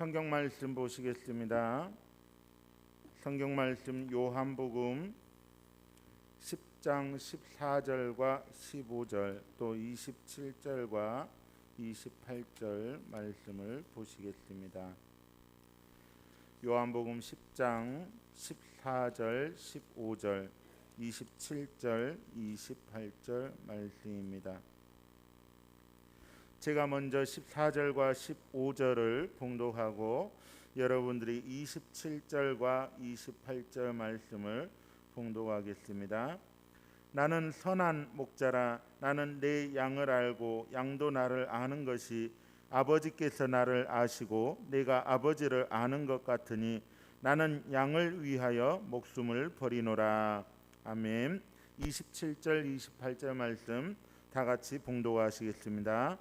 성경 말씀 보시겠습니다. 성경 말씀 요한복음 10장 14절과 15절 또 27절과 28절 말씀을 보시겠습니다. 요한복음 10장 14절 15절 27절 28절 말씀입니다. 제가 먼저 14절과 15절을 봉독하고 여러분들이 27절과 28절 말씀을 봉독하겠습니다. 나는 선한 목자라 나는 내 양을 알고 양도 나를 아는 것이 아버지께서 나를 아시고 내가 아버지를 아는 것 같으니 나는 양을 위하여 목숨을 버리노라. 아멘. 27절 28절 말씀 다 같이 봉독하시겠습니다.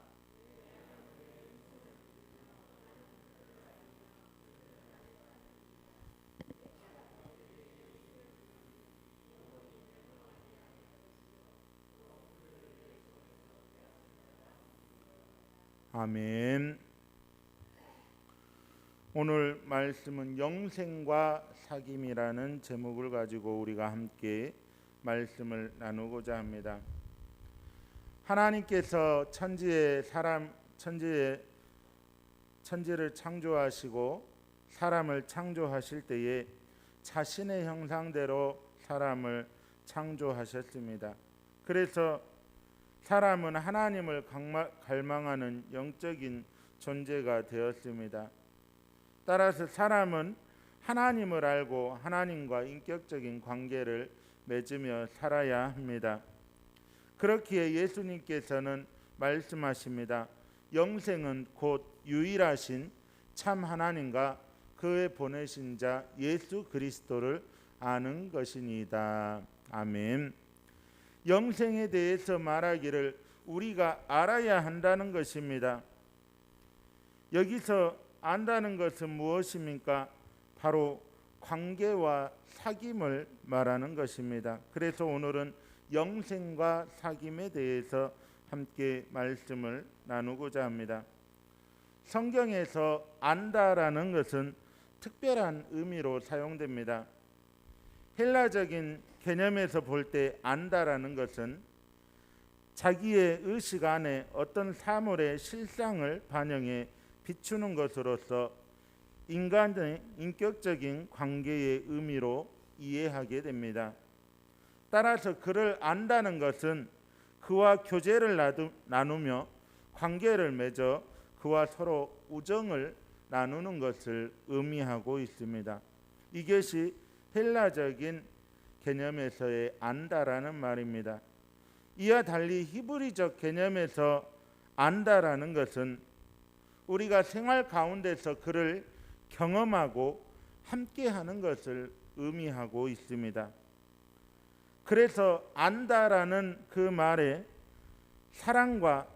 아멘. 오늘 말씀은 영생과 사귐이라는 제목을 가지고 우리가 함께 말씀을 나누고자 합니다. 하나님께서 천지에 사람 천지에 천지를 창조하시고 사람을 창조하실 때에 자신의 형상대로 사람을 창조하셨습니다. 그래서 사람은 하나님을 갈망하는 영적인 존재가 되었습니다. 따라서 사람은 하나님을 알고 하나님과 인격적인 관계를 맺으며 살아야 합니다. 그렇기에 예수님께서는 말씀하십니다. 영생은 곧 유일하신 참 하나님과 그의 보내신 자 예수 그리스도를 아는 것이니이다. 아멘. 영생에 대해서 말하기를 우리가 알아야 한다는 것입니다. 여기서 안다는 것은 무엇입니까? 바로 관계와 사귐을 말하는 것입니다. 그래서 오늘은 영생과 사귐에 대해서 함께 말씀을 나누고자 합니다. 성경에서 안다라는 것은 특별한 의미로 사용됩니다. 헬라적인 개념에서 볼 때 안다라는 것은 자기의 의식 안에 어떤 사물의 실상을 반영해 비추는 것으로서 인간의 인격적인 관계의 의미로 이해하게 됩니다. 따라서 그를 안다는 것은 그와 교제를 나누며 관계를 맺어 그와 서로 우정을 나누는 것을 의미하고 있습니다. 이것이 헬라적인 개념에서의 안다라는 말입니다. 이와 달리 히브리적 개념에서 안다라는 것은 우리가 생활 가운데서 그를 경험하고 함께하는 것을 의미하고 있습니다. 그래서 안다라는 그 말에 사랑과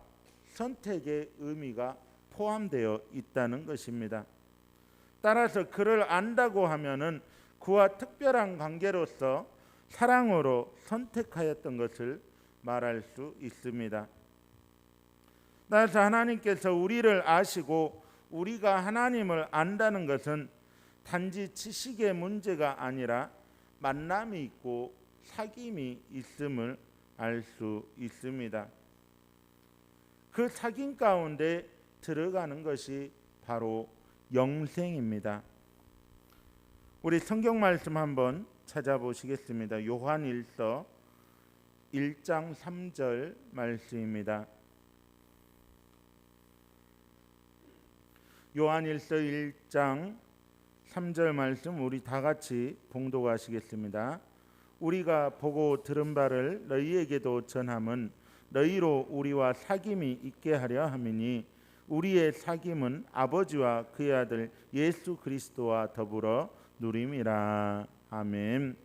선택의 의미가 포함되어 있다는 것입니다. 따라서 그를 안다고 하면은 그와 특별한 관계로서 사랑으로 선택하였던 것을 말할 수 있습니다. 따라서 하나님께서 우리를 아시고 우리가 하나님을 안다는 것은 단지 지식의 문제가 아니라 만남이 있고 사귐이 있음을 알 수 있습니다. 그 사귐 가운데 들어가는 것이 바로 영생입니다. 우리 성경 말씀 한번 찾아보시겠습니다. 요한일서 1장 3절 말씀입니다. 요한일서 1장 3절 말씀 우리 다 같이 봉독하시겠습니다. 우리가 보고 들은 바를 너희에게도 전함은 너희로 우리와 사귐이 있게 하려 함이니 우리의 사귐은 아버지와 그의 아들 예수 그리스도와 더불어 누림이라. 아멘.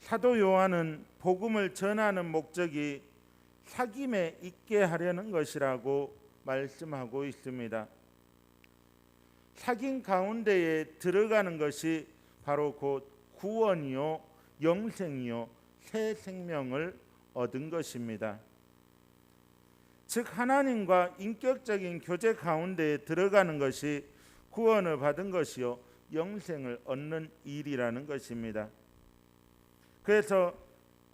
사도 요한은 복음을 전하는 목적이 사귐에 있게 하려는 것이라고 말씀하고 있습니다. 사귐 가운데에 들어가는 것이 바로 곧 구원이요 영생이요 새 생명을 얻은 것입니다. 즉 하나님과 인격적인 교제 가운데에 들어가는 것이 구원을 받은 것이요 영생을 얻는 일이라는 것입니다. 그래서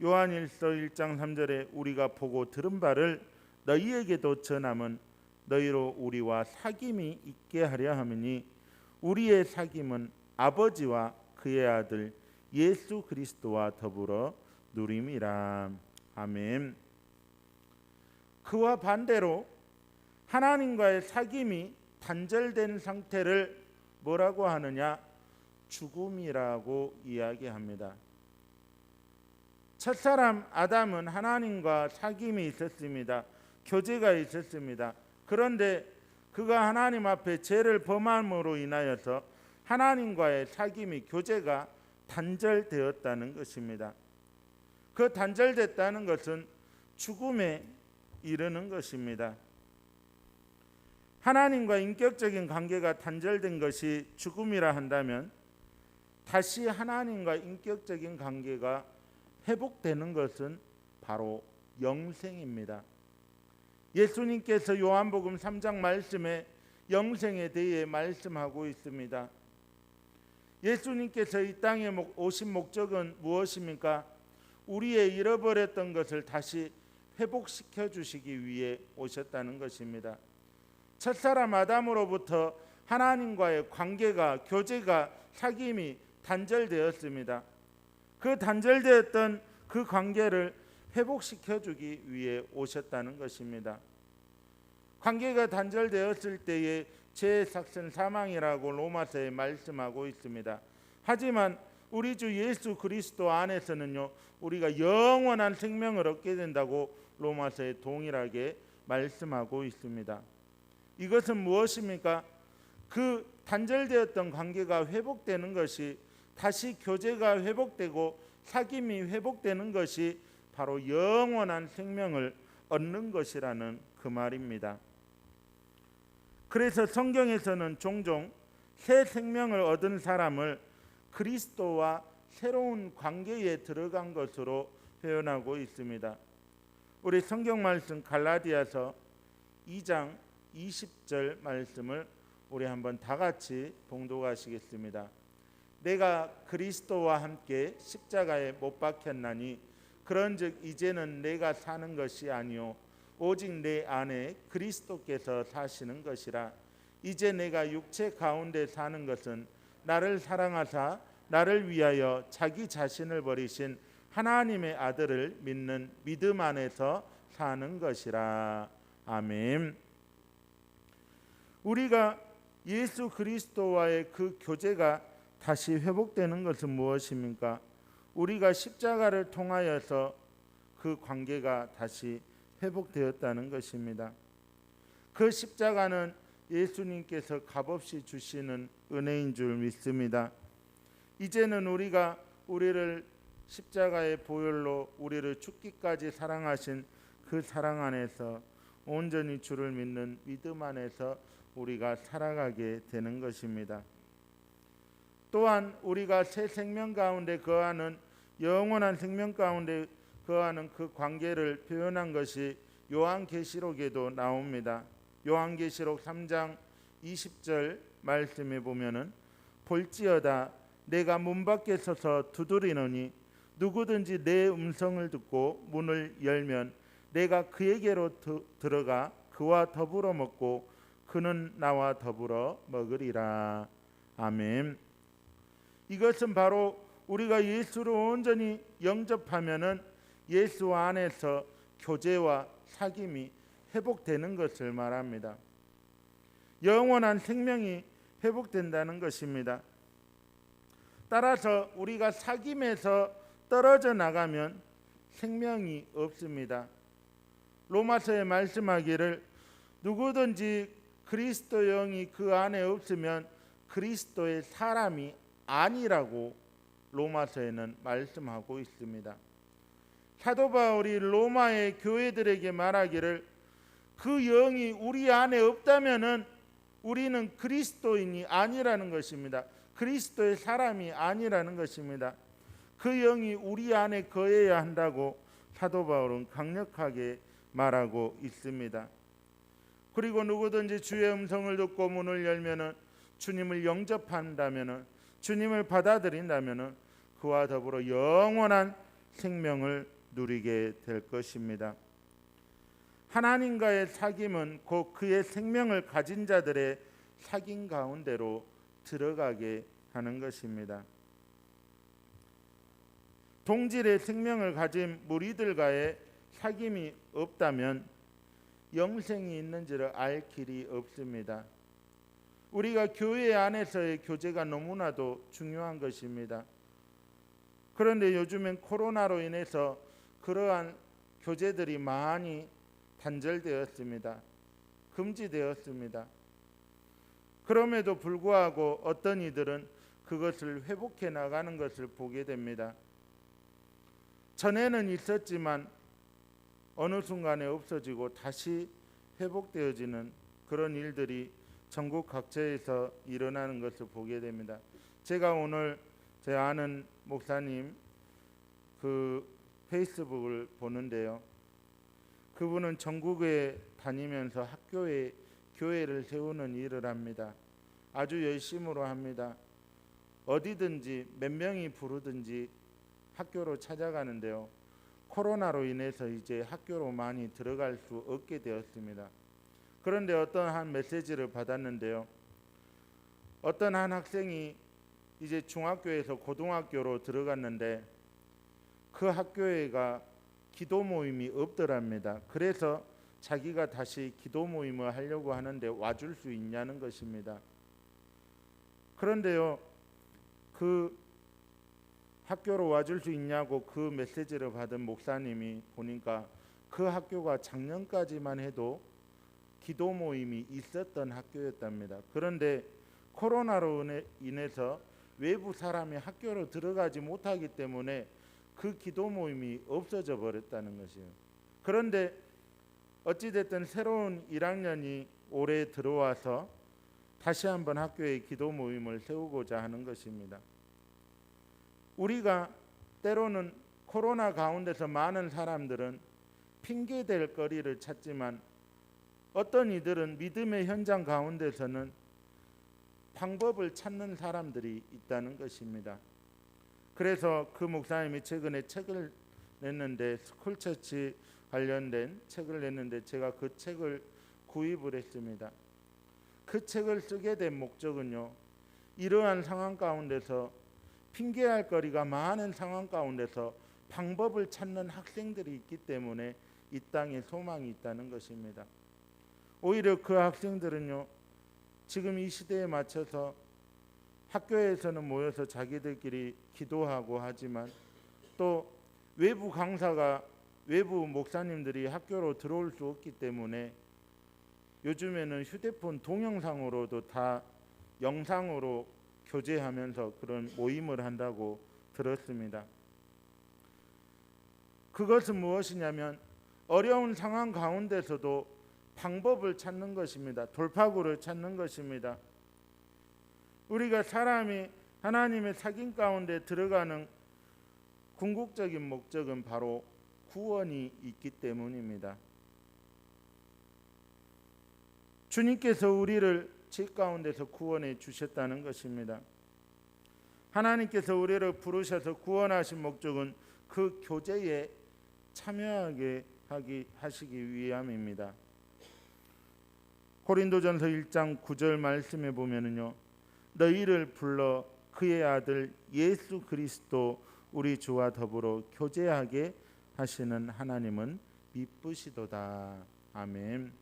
요한일서 1장 3절에 우리가 보고 들은 바를 너희에게도 전함은 너희로 우리와 사귐이 있게 하려 함이니 우리의 사귐은 아버지와 그의 아들 예수 그리스도와 더불어 누림이라. 아멘. 그와 반대로 하나님과의 사귐이 단절된 상태를 뭐라고 하느냐? 죽음이라고 이야기합니다. 첫사람 아담은 하나님과 사귐이 있었습니다. 교제가 있었습니다. 그런데 그가 하나님 앞에 죄를 범함으로 인하여서 하나님과의 사귐이 교제가 단절되었다는 것입니다. 그 단절됐다는 것은 죽음에 이르는 것입니다. 하나님과 인격적인 관계가 단절된 것이 죽음이라 한다면 다시 하나님과 인격적인 관계가 회복되는 것은 바로 영생입니다. 예수님께서 요한복음 3장 말씀에 영생에 대해 말씀하고 있습니다. 예수님께서 이 땅에 오신 목적은 무엇입니까? 우리의 잃어버렸던 것을 다시 회복시켜 주시기 위해 오셨다는 것입니다. 첫사람 아담으로부터 하나님과의 관계가 교제가 사귐이 단절되었습니다. 그 단절되었던 그 관계를 회복시켜 주기 위해 오셨다는 것입니다. 관계가 단절되었을 때에 제 삭선 사망이라고 로마서에 말씀하고 있습니다. 하지만 우리 주 예수 그리스도 안에서는요 우리가 영원한 생명을 얻게 된다고 로마서에 동일하게 말씀하고 있습니다. 이것은 무엇입니까? 그 단절되었던 관계가 회복되는 것이 다시 교제가 회복되고 사귐이 회복되는 것이 바로 영원한 생명을 얻는 것이라는 그 말입니다. 그래서 성경에서는 종종 새 생명을 얻은 사람을 그리스도와 새로운 관계에 들어간 것으로 표현하고 있습니다. 우리 성경 말씀 갈라디아서 2장 20절 말씀을 우리 한번 다 같이 봉독하시겠습니다. 내가 그리스도와 함께 십자가에 못 박혔나니 그런즉 이제는 내가 사는 것이 아니요 오직 내 안에 그리스도께서 사시는 것이라 이제 내가 육체 가운데 사는 것은 나를 사랑하사 나를 위하여 자기 자신을 버리신 하나님의 아들을 믿는 믿음 안에서 사는 것이라 아멘. 우리가 예수 그리스도와의 그 교제가 다시 회복되는 것은 무엇입니까? 우리가 십자가를 통하여서 그 관계가 다시 회복되었다는 것입니다. 그 십자가는 예수님께서 값없이 주시는 은혜인 줄 믿습니다. 이제는 우리가 우리를 십자가의 보혈로 우리를 죽기까지 사랑하신 그 사랑 안에서 온전히 주를 믿는 믿음 안에서 우리가 살아가게 되는 것입니다. 또한 우리가 새 생명 가운데 거하는 영원한 생명 가운데 거하는 그 관계를 표현한 것이 요한계시록에도 나옵니다. 요한계시록 3장 20절 말씀에 보면은 볼지어다 내가 문 밖에 서서 두드리노니 누구든지 내 음성을 듣고 문을 열면 내가 그에게로 드, 들어가 그와 더불어 먹고 그는 나와 더불어 먹으리라. 아멘. 이것은 바로 우리가 예수를 온전히 영접하면은 예수 안에서 교제와 사귐이 회복되는 것을 말합니다. 영원한 생명이 회복된다는 것입니다. 따라서 우리가 사귐에서 떨어져 나가면 생명이 없습니다. 로마서에 말씀하기를 누구든지 그리스도 영이 그 안에 없으면 그리스도의 사람이 아니라고 로마서에는 말씀하고 있습니다. 사도 바울이 로마의 교회들에게 말하기를 그 영이 우리 안에 없다면은 우리는 그리스도인이 아니라는 것입니다. 그리스도의 사람이 아니라는 것입니다. 그 영이 우리 안에 거해야 한다고 사도 바울은 강력하게 말하고 있습니다. 그리고 누구든지 주의 음성을 듣고 문을 열면은 주님을 영접한다면은 주님을 받아들인다면은 그와 더불어 영원한 생명을 누리게 될 것입니다. 하나님과의 사귐은 곧 그의 생명을 가진 자들의 사귐 가운데로 들어가게 하는 것입니다. 동질의 생명을 가진 무리들과의 사귐이 없다면 영생이 있는지를 알 길이 없습니다. 우리가 교회 안에서의 교제가 너무나도 중요한 것입니다. 그런데 요즘엔 코로나로 인해서 그러한 교제들이 많이 단절되었습니다. 금지되었습니다. 그럼에도 불구하고 어떤 이들은 그것을 회복해 나가는 것을 보게 됩니다. 전에는 있었지만 어느 순간에 없어지고 다시 회복되어지는 그런 일들이 전국 각처에서 일어나는 것을 보게 됩니다. 제가 오늘 제 아는 목사님 그 페이스북을 보는데요. 그분은 전국에 다니면서 학교에 교회를 세우는 일을 합니다. 아주 열심으로 합니다. 어디든지 몇 명이 부르든지 학교로 찾아가는데요. 코로나로 인해서 이제 학교로 많이 들어갈 수 없게 되었습니다. 그런데 어떤 한 메시지를 받았는데요. 어떤 한 학생이 이제 중학교에서 고등학교로 들어갔는데 그 학교에가 기도 모임이 없더랍니다. 그래서 자기가 다시 기도 모임을 하려고 하는데 와줄 수 있냐는 것입니다. 그런데요, 그 학교로 와줄 수 있냐고 그 메시지를 받은 목사님이 보니까 그 학교가 작년까지만 해도 기도 모임이 있었던 학교였답니다. 그런데 코로나로 인해서 외부 사람이 학교로 들어가지 못하기 때문에 그 기도 모임이 없어져 버렸다는 것이에요. 그런데 어찌 됐든 새로운 1학년이 올해 들어와서 다시 한번 학교에 기도 모임을 세우고자 하는 것입니다. 우리가 때로는 코로나 가운데서 많은 사람들은 핑계 댈 거리를 찾지만 어떤 이들은 믿음의 현장 가운데서는 방법을 찾는 사람들이 있다는 것입니다. 그래서 그 목사님이 최근에 책을 냈는데 스쿨처치 관련된 책을 냈는데 제가 그 책을 구입을 했습니다. 그 책을 쓰게 된 목적은요. 이러한 상황 가운데서 핑계할 거리가 많은 상황 가운데서 방법을 찾는 학생들이 있기 때문에 이 땅에 소망이 있다는 것입니다. 오히려 그 학생들은요. 지금 이 시대에 맞춰서 학교에서는 모여서 자기들끼리 기도하고 하지만 또 외부 강사가 외부 목사님들이 학교로 들어올 수 없기 때문에 요즘에는 휴대폰 동영상으로도 다 영상으로 교제하면서 그런 모임을 한다고 들었습니다. 그것은 무엇이냐면 어려운 상황 가운데서도 방법을 찾는 것입니다. 돌파구를 찾는 것입니다. 우리가 사람이 하나님의 사귐 가운데 들어가는 궁극적인 목적은 바로 구원이 있기 때문입니다. 주님께서 우리를 죄 가운데서 구원해 주셨다는 것입니다. 하나님께서 우리를 부르셔서 구원하신 목적은 그 교제에 참여하게 하기 하시기 위함입니다. 고린도전서 1장 9절 말씀에 보면은요. 너희를 불러 그의 아들 예수 그리스도 우리 주와 더불어 교제하게 하시는 하나님은 미쁘시도다. 아멘.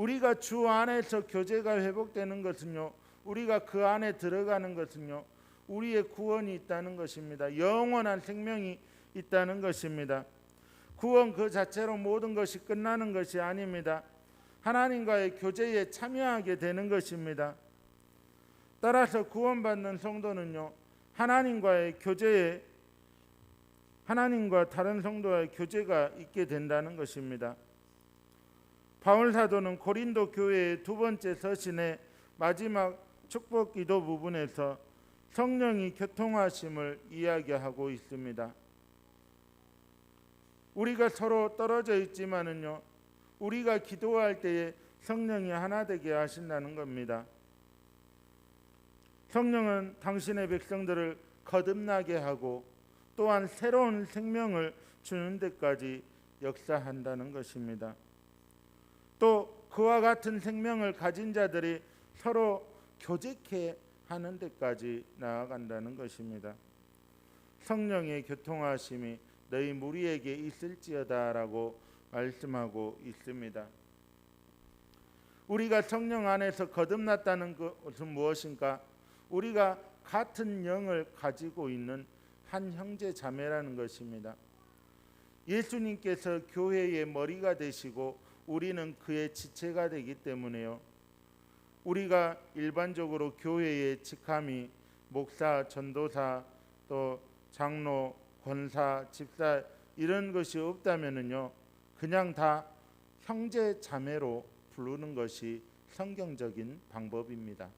우리가 주 안에서 교제가 회복되는 것은요. 우리가 그 안에 들어가는 것은요. 우리의 구원이 있다는 것입니다. 영원한 생명이 있다는 것입니다. 구원 그 자체로 모든 것이 끝나는 것이 아닙니다. 하나님과의 교제에 참여하게 되는 것입니다. 따라서 구원받는 성도는요. 하나님과의 교제에 하나님과 다른 성도와의 교제가 있게 된다는 것입니다. 바울 사도는 고린도 교회의 두 번째 서신의 마지막 축복 기도 부분에서 성령이 교통하심을 이야기하고 있습니다. 우리가 서로 떨어져 있지만은요. 우리가 기도할 때에 성령이 하나 되게 하신다는 겁니다. 성령은 당신의 백성들을 거듭나게 하고 또한 새로운 생명을 주는 데까지 역사한다는 것입니다. 또 그와 같은 생명을 가진 자들이 서로 교제케 하는 데까지 나아간다는 것입니다. 성령의 교통하심이 너희 무리에게 있을지어다라고 말씀하고 있습니다. 우리가 성령 안에서 거듭났다는 것은 무엇인가? 우리가 같은 영을 가지고 있는 한 형제 자매라는 것입니다. 예수님께서 교회의 머리가 되시고 우리는 그의 지체가 되기 때문에요. 우리가 일반적으로 교회의 직함이 목사, 전도사, 또 장로, 권사, 집사 이런 것이 없다면은요. 그냥 다 형제 자매로 부르는 것이 성경적인 방법입니다.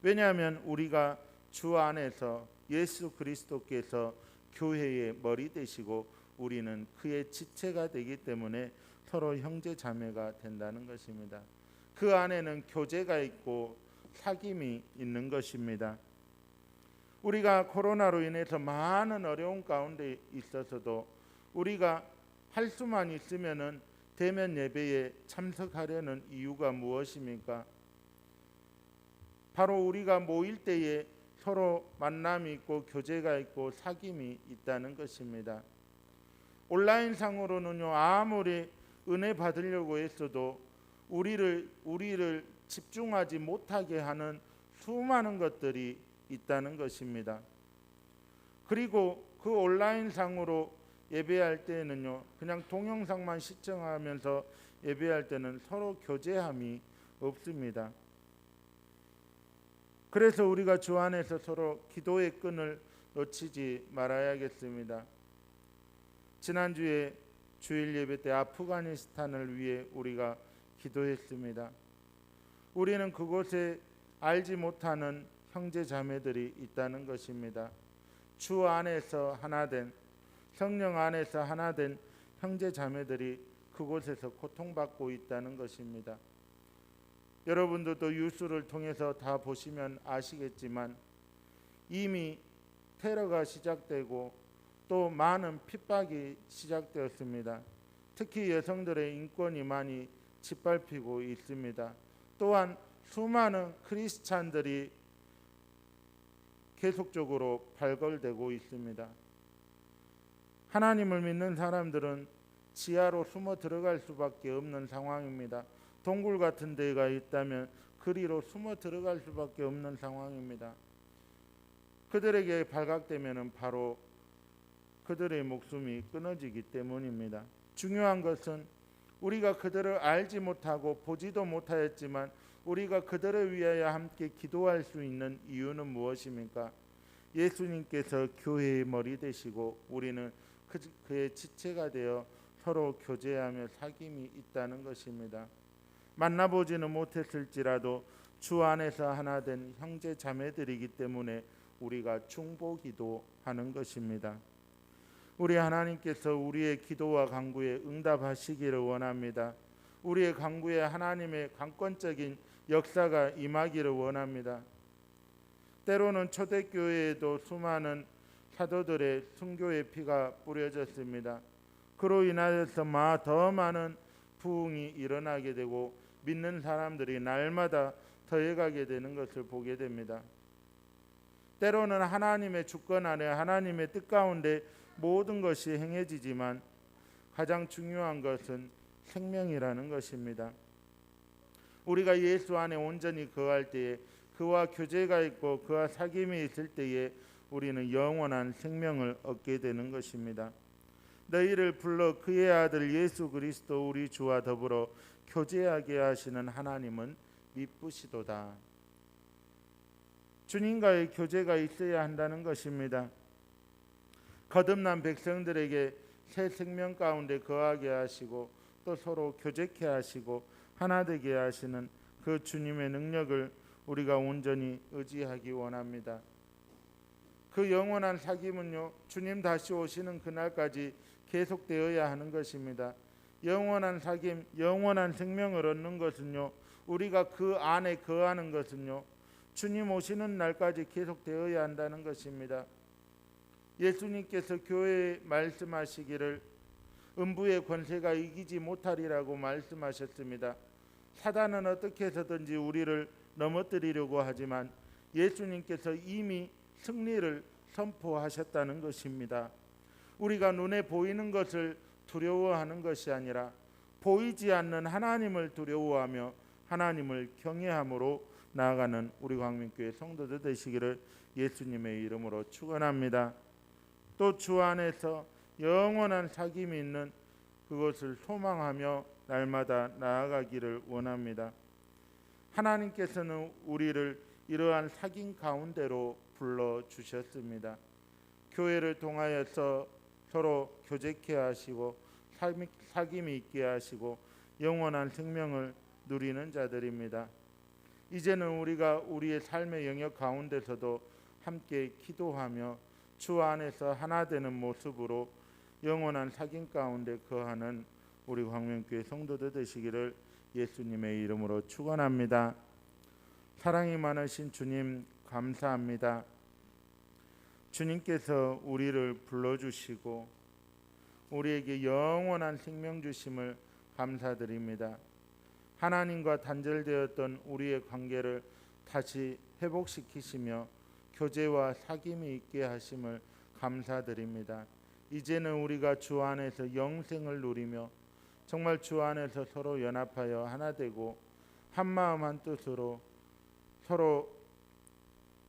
왜냐하면 우리가 주 안에서 예수 그리스도께서 교회의 머리 되시고 우리는 그의 지체가 되기 때문에 서로 형제 자매가 된다는 것입니다. 그 안에는 교제가 있고 사귐이 있는 것입니다. 우리가 코로나로 인해서 많은 어려운 가운데 있어서도 우리가 할 수만 있으면은 대면 예배에 참석하려는 이유가 무엇입니까? 바로 우리가 모일 때에 서로 만남이 있고 교제가 있고 사귐이 있다는 것입니다. 온라인 상으로는요 아무리 은혜 받으려고 했어도 우리를 우리를 집중하지 못하게 하는 수많은 것들이 있다는 것입니다. 그리고 그 온라인 상으로 예배할 때는요 그냥 동영상만 시청하면서 예배할 때는 서로 교제함이 없습니다. 그래서 우리가 주 안에서 서로 기도의 끈을 놓치지 말아야겠습니다. 지난주에 주일 예배 때 아프가니스탄을 위해 우리가 기도했습니다. 우리는 그곳에 알지 못하는 형제 자매들이 있다는 것입니다. 주 안에서 하나 된 성령 안에서 하나 된 형제 자매들이 그곳에서 고통받고 있다는 것입니다. 여러분들도 뉴스를 통해서 다 보시면 아시겠지만 이미 테러가 시작되고 또 많은 핍박이 시작되었습니다. 특히 여성들의 인권이 많이 짓밟히고 있습니다. 또한 수많은 크리스찬들이 계속적으로 발걸되고 있습니다. 하나님을 믿는 사람들은 지하로 숨어 들어갈 수밖에 없는 상황입니다. 동굴 같은 데가 있다면 그리로 숨어 들어갈 수밖에 없는 상황입니다. 그들에게 발각되면은 바로 그들의 목숨이 끊어지기 때문입니다. 중요한 것은 우리가 그들을 알지 못하고 보지도 못하였지만 우리가 그들을 위하여 함께 기도할 수 있는 이유는 무엇입니까? 예수님께서 교회의 머리 되시고 우리는 그, 그의 지체가 되어 서로 교제하며 사귐이 있다는 것입니다. 만나보지는 못했을지라도 주 안에서 하나 된 형제 자매들이기 때문에 우리가 중보기도 하는 것입니다. 우리 하나님께서 우리의 기도와 간구에 응답하시기를 원합니다. 우리의 간구에 하나님의 강권적인 역사가 임하기를 원합니다. 때로는 초대교회에도 수많은 사도들의 순교의 피가 뿌려졌습니다. 그로 인하여서 더 많은 부흥이 일어나게 되고 믿는 사람들이 날마다 더해가게 되는 것을 보게 됩니다. 때로는 하나님의 주권 안에 하나님의 뜻 가운데 모든 것이 행해지지만 가장 중요한 것은 생명이라는 것입니다. 우리가 예수 안에 온전히 거할 때에 그와 교제가 있고 그와 사귐이 있을 때에 우리는 영원한 생명을 얻게 되는 것입니다. 너희를 불러 그의 아들 예수 그리스도 우리 주와 더불어 교제하게 하시는 하나님은 미쁘시도다. 주님과의 교제가 있어야 한다는 것입니다. 거듭난 백성들에게 새 생명 가운데 거하게 하시고 또 서로 교제케 하시고 하나 되게 하시는 그 주님의 능력을 우리가 온전히 의지하기 원합니다. 그 영원한 사귐은요 주님 다시 오시는 그날까지 계속되어야 하는 것입니다. 영원한 사귐, 영원한 생명을 얻는 것은요. 우리가 그 안에 거하는 것은요. 주님 오시는 날까지 계속되어야 한다는 것입니다. 예수님께서 교회에 말씀하시기를 음부의 권세가 이기지 못하리라고 말씀하셨습니다. 사단은 어떻게 해서든지 우리를 넘어뜨리려고 하지만 예수님께서 이미 승리를 선포하셨다는 것입니다. 우리가 눈에 보이는 것을 두려워하는 것이 아니라 보이지 않는 하나님을 두려워하며 하나님을 경외함으로 나아가는 우리 광민교회 성도들 되시기를 예수님의 이름으로 축원합니다. 또 주 안에서 영원한 사귐이 있는 그것을 소망하며 날마다 나아가기를 원합니다. 하나님께서는 우리를 이러한 사귐 가운데로 불러 주셨습니다. 교회를 통하여서 서로 교제케 하시고 사귐이 있게 하시고 영원한 생명을 누리는 자들입니다. 이제는 우리가 우리의 삶의 영역 가운데서도 함께 기도하며 주 안에서 하나 되는 모습으로 영원한 사귐 가운데 거하는 우리 광명교회 성도들 되시기를 예수님의 이름으로 축원합니다. 사랑이 많으신 주님 감사합니다. 주님께서 우리를 불러 주시고 우리에게 영원한 생명 주심을 감사드립니다. 하나님과 단절되었던 우리의 관계를 다시 회복시키시며 교제와 사귐이 있게 하심을 감사드립니다. 이제는 우리가 주 안에서 영생을 누리며 정말 주 안에서 서로 연합하여 하나 되고 한 마음 한 뜻으로 서로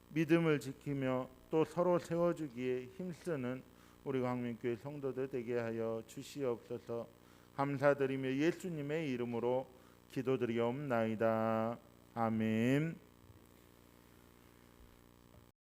믿음을 지키며 또 서로 세워주기에 힘쓰는 우리 광민교회 성도들 되게 하여 주시옵소서 감사드리며 예수님의 이름으로 기도드리옵나이다. 아멘.